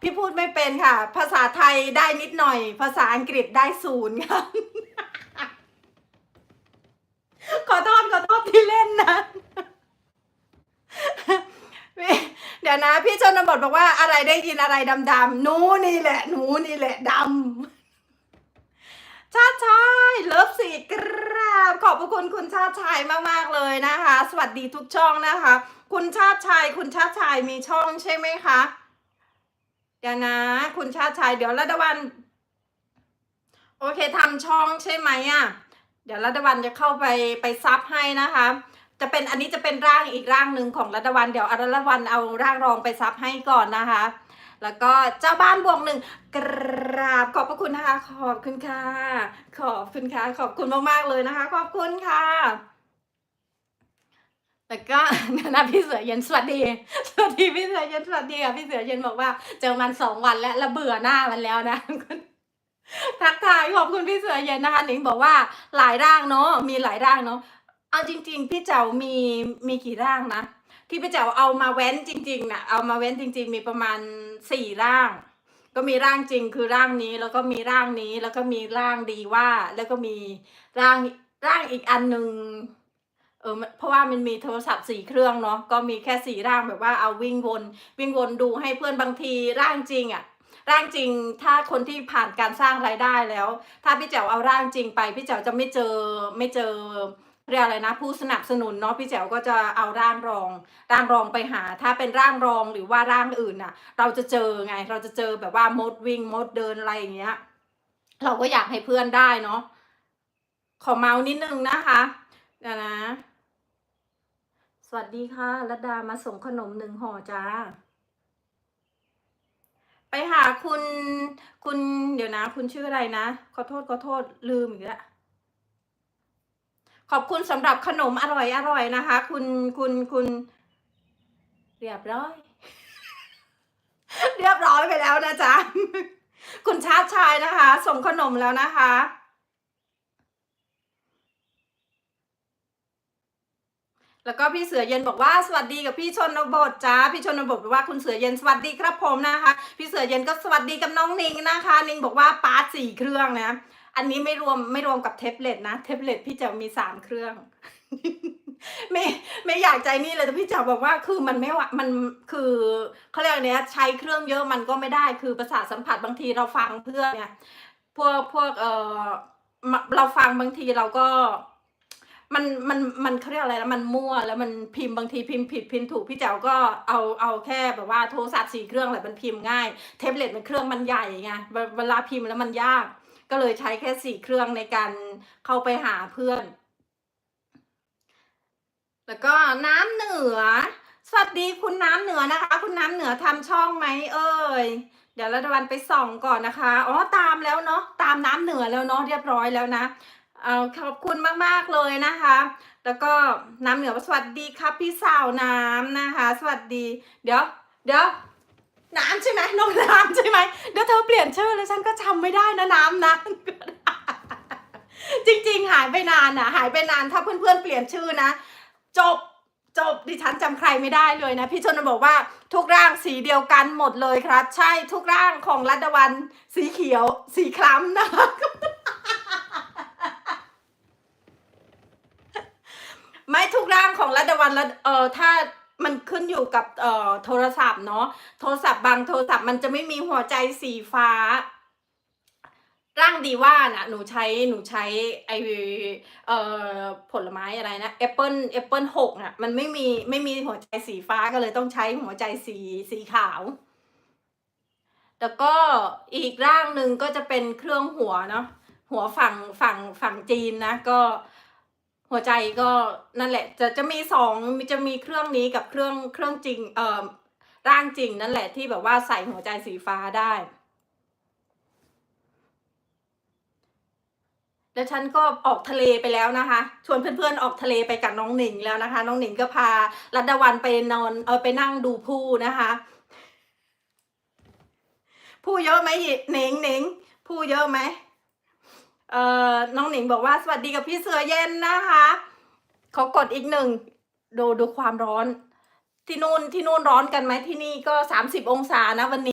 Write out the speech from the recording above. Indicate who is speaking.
Speaker 1: พี่พูดไม่เป็นค่ะ ภาษาไทยได้นิดหน่อย ภาษาอังกฤษได้ศูนย์ค่ะ ขอโทษขอโทษที่เล่นนะเดี๋ยวนะพี่ชนบทบอกว่าอะไรได้ยินอะไรดำๆหนูนี่แหละหนูนี่แหละดำชาติชายเลิฟสีกราบขอบพระคุณคุณชาติชายมากๆเลยนะคะ สวัสดีทุกช่องนะคะ คุณชาติชายคุณชาติชายมีช่องใช่ไหมคะ เดี๋ยวนะ คุณชาติชายเดี๋ยวรัตวัน โอเคทำช่องใช่ไหมอะ เดี๋ยวรัตวันจะเข้าไปไปซับให้นะคะ จะเป็นอันนี้จะเป็นร่างอีกร่างหนึ่งของรัตวัน เดี๋ยวอารัตวันเอาร่างรองไปซับให้ก่อนนะคะ แล้วก็เจ้าบ้านบวกหนึ่งกราบขอบพระคุณนะคะ ขอบคุณค่ะ ขอบคุณค่ะ ขอบคุณมากๆเลยนะคะ ขอบคุณค่ะ แล้วก็นะพี่เสือเย็นสวัสดี สวัสดีพี่เสือเย็นสวัสดีค่ะพี่เสือเย็นบอกว่า เจอมันสองวันแล้วแล้วเบื่อหน้ามันแล้วนะทักทายขอบคุณพี่เสือเย็นนะคะหนิงบอกว่าหลายร่างเนาะมีหลายร่างเนาะเอาจริง ๆ พี่เจ้ามีมีกี่ร่างนะที่พี่เจ้าเอามาแว้นจริงๆนะเอามาแว้นจริง ๆ มีประมาณสี่ร่าง ก็มีร่างจริงคือร่างนี้แล้วก็มีร่างนี้แล้วก็มีร่างดีว่า แล้วก็มีร่างร่างอีกอันหนึ่ง เออเพราะว่ามันมีโทรศัพท์สี่เครื่องเนาะก็มีแค่สี่ร่างแบบว่าเอาวิ่งวนวิ่งวนดูให้เพื่อนบางทีร่างจริงอะร่างจริงถ้าคนที่ผ่านการสร้างรายได้แล้ว ถ้าพี่แจ๋วเอาร่างจริงไป พี่แจ๋วจะไม่เจอไม่เจอเรียกอะไรนะ ผู้สนับสนุนเนาะพี่แจ๋วก็จะเอาร่างรอง ร่างรองไปหา ถ้าเป็นร่างรองหรือว่าร่างอื่นน่ะ เราจะเจอไง เราจะเจอแบบว่ามดวิ่งมดเดินอะไรอย่างเงี้ย เราก็อยากให้เพื่อนได้เนาะขอเมาส์นิดนึงนะคะเดี๋ยนะ วัสดีค่ะรัดามาส่งขนมหนึ่งห่อจ้า ไปหาคุณคุณเดี๋ยวนะ คุณชื่ออะไรนะ ขอโทษขอโทษลืมอีกแล้วขอบคุณสำหรับขนมอร่อยอร่อยนะคะ คุณคุณคุณเรียบร้อย เรียบร้อยไปแล้วนะจ๊ะ คุณชาติชายนะคะ ส่งขนมแล้วนะคะ แล้วก็พี่เสือเย็นบอกว่าสวัสดีกับพี่ชนบทจ้าพี่ชนบทบอกว่าคุณเสือเย็นสวัสดีครับผมนะคะ พี่เสือเย็นก็สวัสดีกับน้องนิงนะคะ นิงบอกว่าปาร์ตสี่เครื่องนะ อันนี้ไม่รวมไม่รวมกับเทปเล็ตนะเทปเล็ตพี่จะมีสามเครื่องไม่ไม่อยากใจนี่เลยแต่พี่จ๋าบอกว่าคือมันไม่ว่ามันคือเขาเรียกอะไรเนี้ยใช้เครื่องเยอะมันก็ไม่ได้คือประสาทสัมผัสบางทีเราฟังเพื่อนเนี่ยพวกพวกเออเราฟังบางทีเราก็ มันมันมันเขาเรียกอะไรแล้วมันมั่วแล้วมันพิมพ์บางทีพิมพ์ผิดพิมพ์ถูกพี่แจ๋วก็เอาเอาแค่แบบว่าโทรศัพท์สี่เครื่องแหละมันพิมพ์ง่ายเทปเล็ตมันเครื่องมันใหญ่ไงเวลาพิมพ์แล้วมันยาก ก็เลยใช้แค่สี่เครื่องในการเข้าไปหาเพื่อน แล้วก็น้ำเหนือ สวัสดีคุณน้ำเหนือนะคะ คุณน้ำเหนือทำช่องไหมเอ่ยเดี๋ยวรัตวันไปส่องก่อนนะคะ อ๋อ ตามแล้วเนาะ ตามน้ำเหนือแล้วเนาะ เรียบร้อยแล้วนะ เอาขอบคุณมากๆเลยนะคะ แล้วก็น้ำเหนือสวัสดีครับพี่สาวน้ำนะคะ สวัสดี เดี๋ยวเดี๋ยวน้ำใช่ไหมน้องน้ำใช่ไหมเดี๋ยวเธอเปลี่ยนชื่อเลยฉันก็จำไม่ได้นะน้ำนะจริง ๆ หายไปนานนะหายไปนานถ้าเพื่อนๆเปลี่ยนชื่อนะ จบจบดิฉันจำใครไม่ได้เลยนะ พี่ชนบอกว่าทุกร่างสีเดียวกันหมดเลยครับ ใช่ทุกร่างของรัตวันสีเขียวสีคล้ำนะคะ ไม่ทุกร่างของรัตวันละเออถ้ามันขึ้นอยู่กับเอ่อโทรศัพท์เนาะโทรศัพท์บางโทรศัพท์มันจะไม่มีหัวใจสีฟ้า ร่างดีว่าน่ะหนูใช้หนูใช้ไอเอ่อผลไม้อะไรนะแอปเปิลแอปเปิลหกอะมันไม่มีไม่มีหัวใจสีฟ้าก็เลยต้องใช้หัวใจสีสีขาว แล้วก็อีกร่างหนึ่งก็จะเป็นเครื่องหัวเนาะหัวฝั่งฝั่งฝั่งจีนนะก็ หัวใจก็นั่นแหละ จะจะมีสองมีจะมีเครื่องนี้กับเครื่องเครื่องจริงเอ่อร่างจริงนั่นแหละที่แบบว่าใส่หัวใจสีฟ้าได้ แล้วฉันก็ออกทะเลไปแล้วนะคะ ชวนเพื่อนๆออกทะเลไปกับน้องหนิงแล้วนะคะ น้องหนิงก็พารัตดาวันไปนอนเออไปนั่งดูผู้นะคะผู้เยอะไหมหนิงหนิงผู้เยอะไหม เอ่อน้องหนิงบอกว่าสวัสดีกับพี่เสือเย็นนะคะเขากดอีกหนึ่งดูดูความร้อน ที่นู่นที่นู่นร้อนกันไหมที่นี่ก็สามสิบองศานะวันนี้